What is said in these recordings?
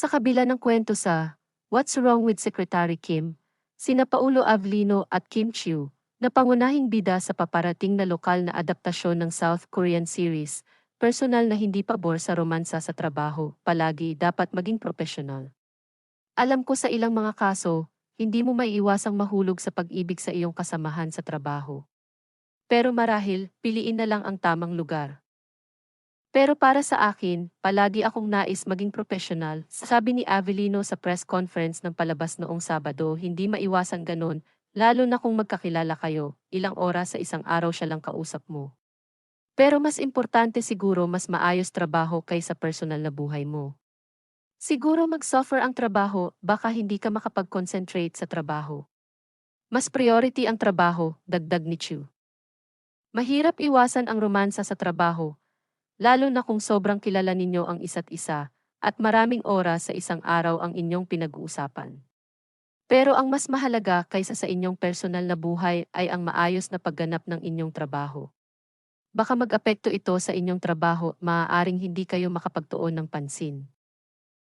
Sa kabila ng kwento sa What's Wrong with Secretary Kim, sina Paulo Avlino at Kim Chiu, na pangunahing bida sa paparating na lokal na adaptasyon ng South Korean series, personal na hindi pabor sa romansa sa trabaho, palagi dapat maging profesional. Alam ko sa ilang mga kaso, hindi mo maiiwasang mahulog sa pag-ibig sa iyong kasamahan sa trabaho. Pero marahil, piliin na lang ang tamang lugar. Pero para sa akin, palagi akong nais maging profesional, sabi ni Avelino sa press conference ng palabas noong Sabado, hindi maiwasan ganon, lalo na kung magkakilala kayo, ilang oras sa isang araw siya lang kausap mo. Pero mas importante siguro mas maayos trabaho kaysa personal na buhay mo. Siguro mag-suffer ang trabaho, baka hindi ka makapag-concentrate sa trabaho. Mas priority ang trabaho, dagdag ni Chu. Mahirap iwasan ang romansa sa trabaho, lalo na kung sobrang kilala ninyo ang isa't isa, at maraming oras sa isang araw ang inyong pinag-uusapan. Pero ang mas mahalaga kaysa sa inyong personal na buhay ay ang maayos na pagganap ng inyong trabaho. Baka mag-apekto ito sa inyong trabaho, maaaring hindi kayo makapagtuon ng pansin.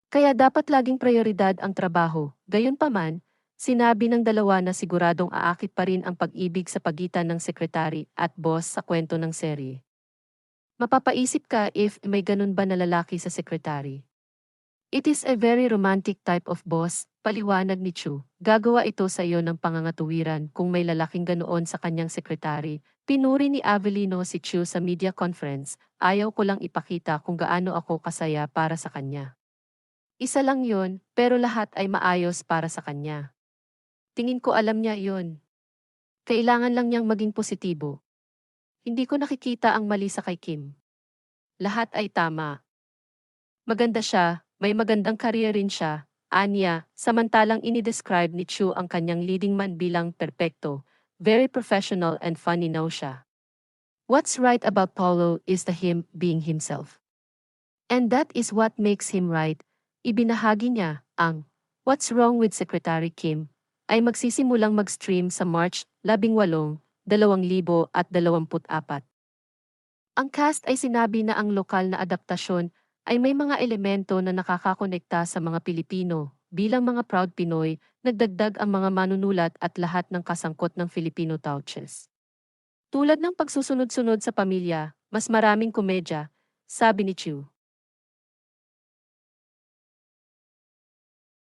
Kaya dapat laging prioridad ang trabaho, gayunpaman, Sinabi ng dalawa na siguradong aakit pa rin ang pag-ibig sa pagitan ng sekretary at boss sa kwento ng serye. Mapapaisip ka if may ganun ba na lalaki sa sekretary. It is a very romantic type of boss, paliwanag ni Chu. Gagawa ito sa iyo ng pangangatuwiran kung may lalaking ganoon sa kanyang sekretary. Pinuri ni Avelino si Chu sa media conference, ayaw ko lang ipakita kung gaano ako kasaya para sa kanya. Isa lang yon, pero lahat ay maayos para sa kanya. Tingin ko alam niya yon. Kailangan lang niyang maging positibo. Hindi ko nakikita ang mali sa kay Kim. Lahat ay tama. Maganda siya, may magandang career rin siya, Anya, samantalang inidescribe ni Chu ang kanyang leading man bilang perpekto, very professional and funny now siya. What's right about Paulo is the him being himself. And that is what makes him right. Ibinahagi niya ang What's Wrong with Secretary Kim ay magsisimulang mag-stream sa March 18, 2024. Ang cast ay sinabi na ang lokal na adaptasyon ay may mga elemento na nakakakonekta sa mga Pilipino. Bilang mga proud Pinoy, nagdagdag ang mga manunulat at lahat ng kasangkot ng Filipino touches. Tulad ng pagsusunod-sunod sa pamilya, mas maraming komedya, sabi ni Chu.